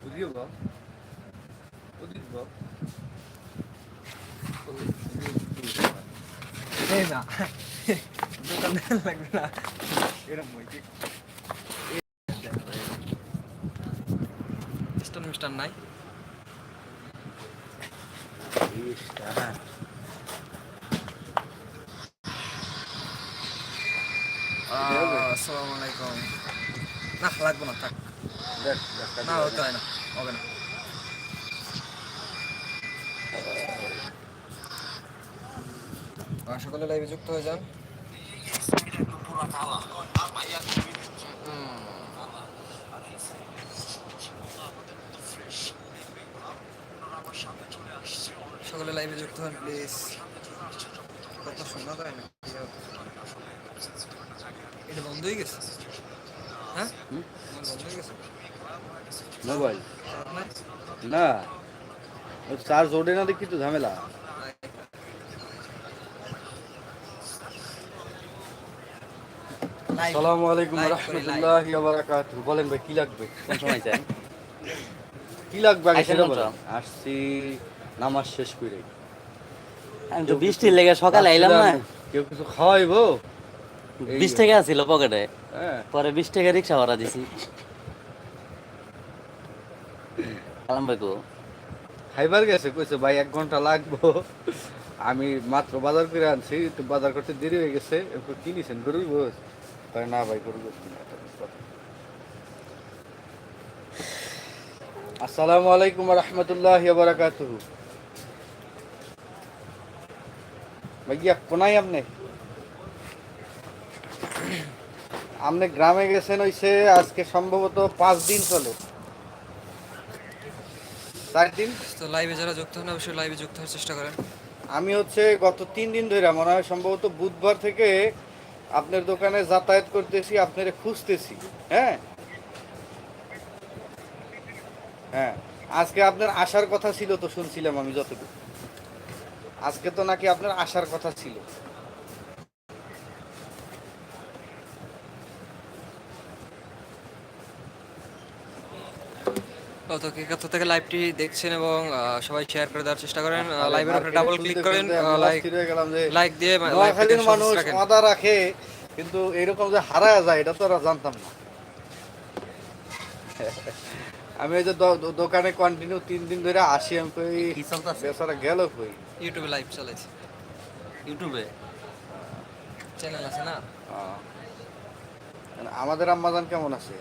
বুঝিও বাপ ওদিক বাপ না। দোকানে লাগবে না। এরকম হয়েছে মিস্টার মিস্টার নাই? আহ, আসসালামু আলাইকুম। না লাগবে না থাক। না হতে হয় না হবে না। সকলে লাইভে যুক্ত হয়ে যান। সকলে লাইভে যুক্ত হন প্লিজ কত শোনা যায় না এটা বন্ধ হয়ে গেছে? হ্যাঁ? বন্ধ হয়ে গেছে? মোবাইল? না? চার্জ ওঠে না দেখি তো ঝামেলা. আসসালামু আলাইকুম রহমতুল্লাহি ওয়া বারাকাতুহু। বলেন ভাই কি লাগবে? কোন সময় চাই? কি লাগবে আগে সেটা বলেন। আসছি নামাজ শেষ করে। আমি তো বৃষ্টির লেগে সকালে আইলাম না। কেউ কিছু খাওয়াইবো? বিশ টাকা ছিল পকেটে। হ্যাঁ। পরে বিশ টাকা রিক্সা ভাড়া দিছি। কালাম খাইবার গেছে, কইছে, ভাই, এক ঘণ্টা লাগবো। আমি মাত্র বাজার করে আনছি তো বাজার করতে দেরি হয়ে গেছে। এরপর কি নিছেন, গরুর কয় না, ভাই, গরুর। আসসালামু আলাইকুম রহমতুল্লাহ বারাকাতুহু। ভাইয়া কোনায় আপনি? আপনি গ্রামে গেছেন, হইছে আজকে সম্ভবত পাঁচ দিন চলে। চার দিন তো লাইভে যারা যুক্ত হন অবশ্যই লাইভে যুক্ত হওয়ার চেষ্টা করেন। আমি হচ্ছে গত তিন দিন ধরে মনে হয় সম্ভবত বুধবার থেকে আপনার দোকানে যাতায়াত করতেছি আপনারে খুঁজতেছি। হ্যাঁ? হ্যাঁ। আজকে আপনার আসার কথা ছিল তো শুনছিলাম আমি যতটুকু। আজকে তো নাকি আপনার আসার কথা ছিল। কত থেকে লাইভটি দেখছেন এবং সবাই শেয়ার করে দেওয়ার চেষ্টা করেন। লাইভের উপরে ডাবল ক্লিক করেন আমি লাইক অস্থির গেলাম যে লাইক দিয়ে মানুষ আদা রাখে কিন্তু এরকম যে হারায় যায় এটা তো আর জানতাম না। আমি এই যে দোকানে কন্টিনিউ তিন দিন ধরে আসি আমি কই বেচারা গেল কই? ইউটিউবে লাইভ চালাইছে ইউটিউবে চ্যানেল আছে না? আমাদের আম্মাজান কেমন আছে?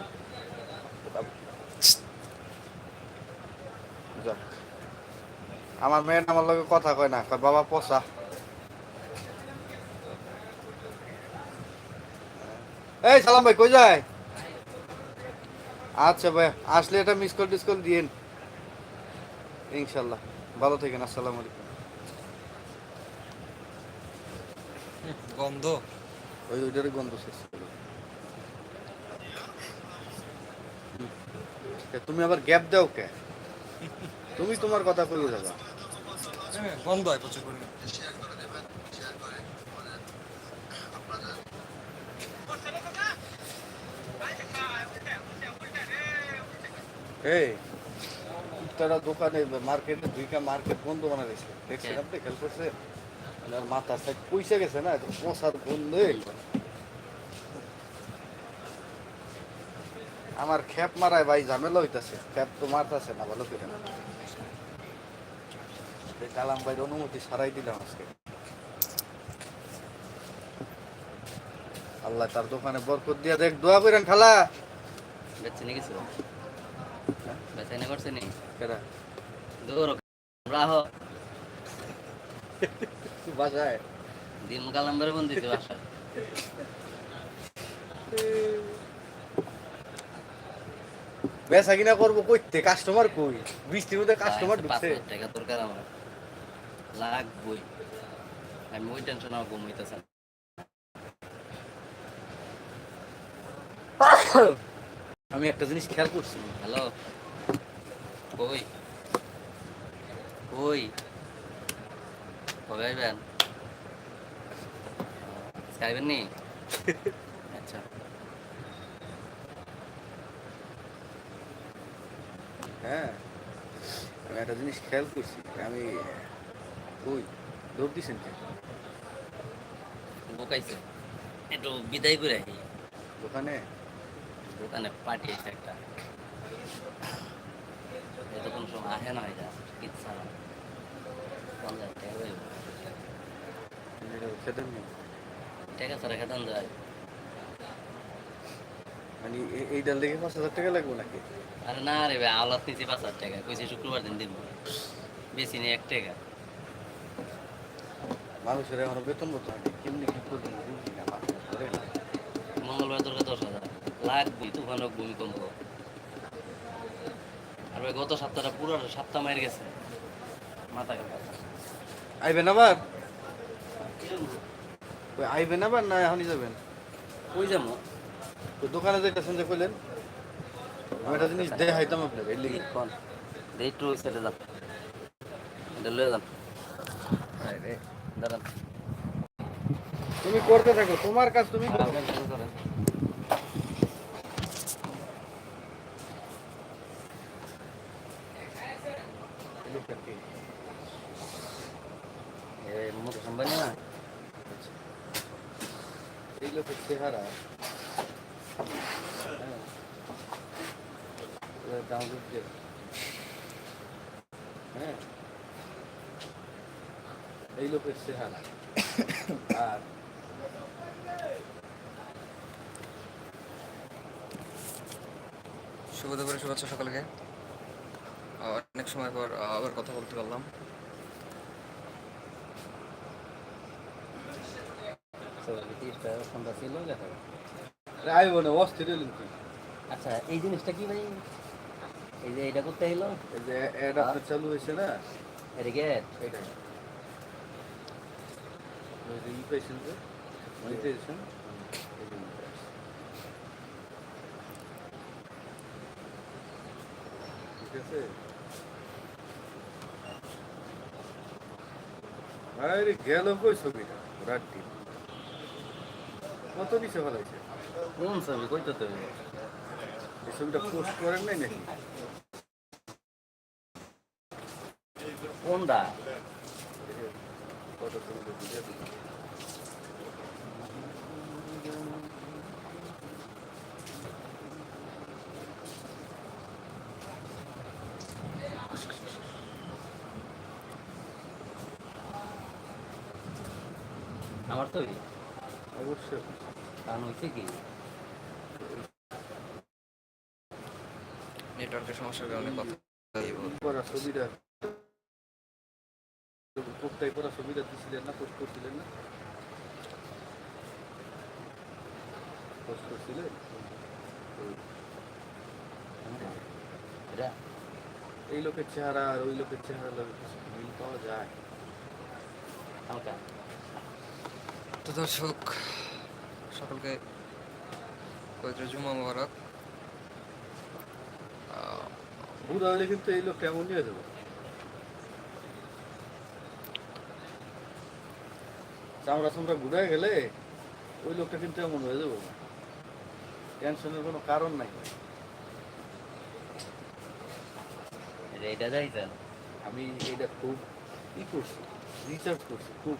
আমার মেয়ে আমার লগে কথা কয় না কয় বাবা পচা। এই সালাম ভাই কই যায়? আচ্ছা ভাই আসলে এটা মিস কল টিস কল দিয়েন। ইনশাল্লাহ ভালো থাকেন আসসালামু আলাইকুম। গন্ধ? ওই ওইটারই গন্ধ শেষ তুমি আবার গ্যাপ দাও কে? তুমি তোমার কথা কই যাবা হ্যাঁ, গন্ধ হয় প্রচুর পরিমাণে। এই তারা দোকানে মার্কেটে দুইটা মার্কেট বন্ধ বানা দিয়েছে। দেখছেন আপনি? খেয়াল করছেন? মানে আর মাথা সাইড পয়সা গেছে না? বন্ধ আমার খেপ মারায় ভাই ঝামেলা হইতাছে। খেপ তো মারতাছে না ভালো করে। কালাম ভাইয়ের অনুমতি সারাই দিলাম আজকে। আল্লাহ তার দোকানে বরকত দিয়া দেখ দোয়া করেন খালা। বেচে নি কিছু বেচে নি করছে নি? রাহ। বাসায়? দিম কালাম ধরে দিতে বাসা বেচা কিনা করব কইতে? কাস্টমার কই? বৃষ্টির মধ্যে কাস্টমার ঢুকছে। টাকা দরকার আমার। লাগবই। আমি ওই টেনশন আমার ঘুমাইতেছে না। আমি একটা জিনিস খেয়াল করছি। হ্যালো? কই? কই? কবে আসবেন? আসবেন নি? আচ্ছা। হ্যাঁ আমি একটা জিনিস খেয়াল করছি। আমি ওই দৌড় দিছেন কে বোকাইছে। একটু বিদায় করে দোকানে? দোকানে পাঠিয়েছে একটা। এটা কোনো সময় আসে না এটা ইচ্ছা পঞ্চাশ টাকা খেতেন টাকা ছাড়া যায়। মানে এ- এইটার লেগে পাঁচ হাজার টাকা লাগবে নাকি? আরে না রে ভাই আওলাদ নিচে পাঁচ হাজার টাকা। কইছে শুক্রবার দিন দিব। বেশি নেই এক টাকা। মানুষের এখনও বেতন হয়নি কেমনি কি করবেন বুঝি না। মঙ্গলবার দরকার দশ হাজার। লাগবে তুফান হোক ভূমিকম্প আর ভাই গত সপ্তাহটা পুরো সপ্তাহ মার গেছে। মাথা গেল আইবেন আবার? ওই আইবেন আবার না এখনই যাবেন? কই যাব? তো দোকানে যাইতেছেন যে কইলেন আমি একটা জিনিস দেখাইতাম আপনাকে এর লেগে। কোন? দেই ট্রু সেটে যান। এটা লয়ে যান। দাঁড়ান। তুমি করতে থাকো তোমার কাজ তুমি আর করো। এই লোকের চেহারা। আর শুভ দুপুরে শুভেচ্ছা সকলকে। অনেক সময় পর আবার কথা বলতে পারলাম। আচ্ছা এই জিনিসটা কি ভাই? এই যে এটা করতে এই যে আপনার চালু হয়েছে না? এটা গেট এইটাই। ওই যে ই পাইছেন যে মনিটাইজেশন। ঠিক আছে আরে গেল কই ছবিটা রাত্রি কত নিচে ভালো হয়েছে কোন ছবি কইতে তো এই ছবিটা পোস্ট করেন নাই নাকি কোনটা কত ছবিটা বুঝে দিলাম আমার ছবি অবশ্যই। কারণ হয়েছে কি? নেটওয়ার্কের সমস্যার কারণে কথা করা ছবিটা কোথায় করা ছবিটা দিছিলেন না পোস্ট করছিলেন না? পোস্ট করছিলেন? এই লোকের চেহারা আর ওই লোকের চেহারা লোকের কিছু মিল পাওয়া যায়? হালকা। তো দর্শক সকলকে পবিত্র জুমা মোবারক। বুড়া হলে কিন্তু এই লোক কেমন নিয়ে যাব? চামড়া চামড়া ঘুরে গেলে ওই লোকটা কিন্তু এমন হয়ে যাব টেনশনের কোনো কারণ নাই এটা যাইতেন আমি এটা খুব ই করছি রিসার্চ করছি খুব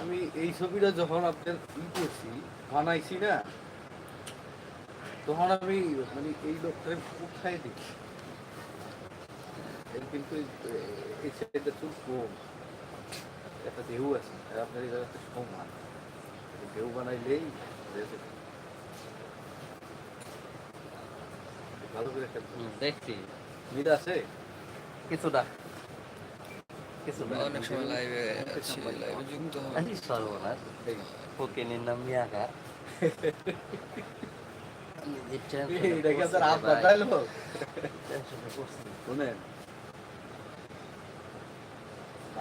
আমি এই ছবিটা যখন আপনার ই করছি বানাইছি না তখন আমি মানে এই লোকটাকে কোথায় দেখি এর কিন্তু এই- সাইডটা চুল কম একটা ঢেউ আছে আপনার এই জায়গাতে সমান ঢেউ বানাইলেই হয়ে। ভালো করে দেখছি মিল আছে কিছুটা অনেক সময় লাইভে লাইভে যুক্ত হলাম সর্বনাশ ফকিনের নাম মিয়াকা এটা কি আপনার আপনার ডায়লগ শোনেন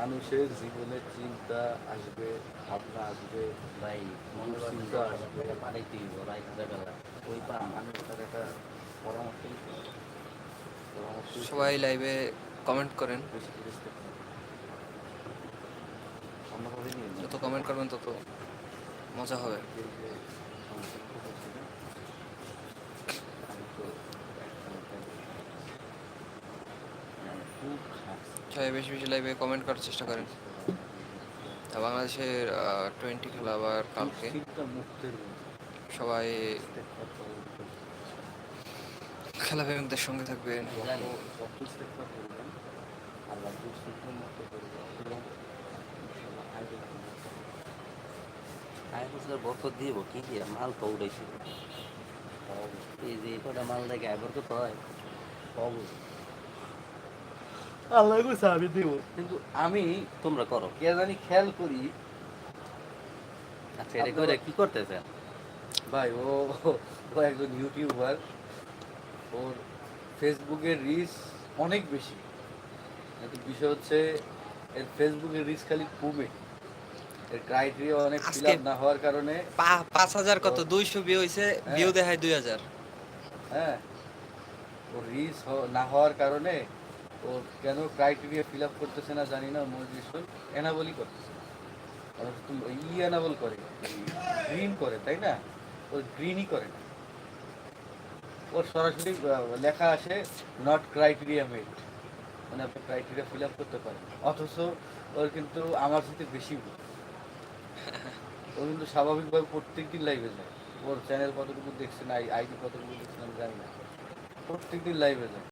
মানুষের জীবনে চিন্তা আসবে ভাবনা আসবে ভাই চিন্তা আসবে। টাকা পাঠাইতে বেলা। ওই। আমি তার একটা পরামর্শ সবাই লাইভে কমেন্ট করেন। বেশি করে অন্যভাবে যত কমেন্ট করবেন তত মজা হবে এই যে সমস্যাগুলো হচ্ছে না, আমি তো একদম- সবাই বেশি বেশি লাইভে কমেন্ট করার চেষ্টা করেন। বাংলাদেশের টোয়েন্টি খেলা আবার কালকে। সবাই খেলা প্রেমিকদের সঙ্গে থাকবেন। বরকত দিব কি দিয়ে মাল তো এই যে কটা মাল দেখে আয় বরকত হয়? আল্লাহ কইছে আমি দিব। কিন্তু আমি তোমরা করো। কে জানি খেয়াল করি। আচ্ছা এটা করে কি করতেছে? ভাই ও ও একজন ইউটিউবার। ওর ফেসবুকের রিচ অনেক বেশি। কিন্তু বিষয় হচ্ছে এর ফেসবুকের রিচ খালি কমে। এর ক্রাইটেরিয়া অনেক ফিল না হওয়ার কারণে পা- পাঁচ হাজার কত? দুইশো ভিউ হয়েছে ভিউ দেখায় দুই হাজার। হ্যাঁ। ওর রিচ না হওয়ার কারণে ও কেন ক্রাইটেরিয়া ফিল আপ করতেছে না জানি না মোটিভেশন এনাবলই করতেছে ই এনাবল করে গ্রিন করে, তাই না? ও গ্রিনই করে না। ওর সরাসরি লেখা আছে নট ক্রাইটেরিয়া মেড মানে আপনি ক্রাইটেরিয়া ফিল আপ করতে পারেন। অথচ ওর কিন্তু আমার সাথে বেশি। ও কিন্তু স্বাভাবিকভাবে প্রত্যেকদিন লাইভে যায়। ওর চ্যানেল কতটুকু দেখছেন আইডি কতটুকু দেখছে আমি জানি না। প্রত্যেকদিন লাইভে যায়।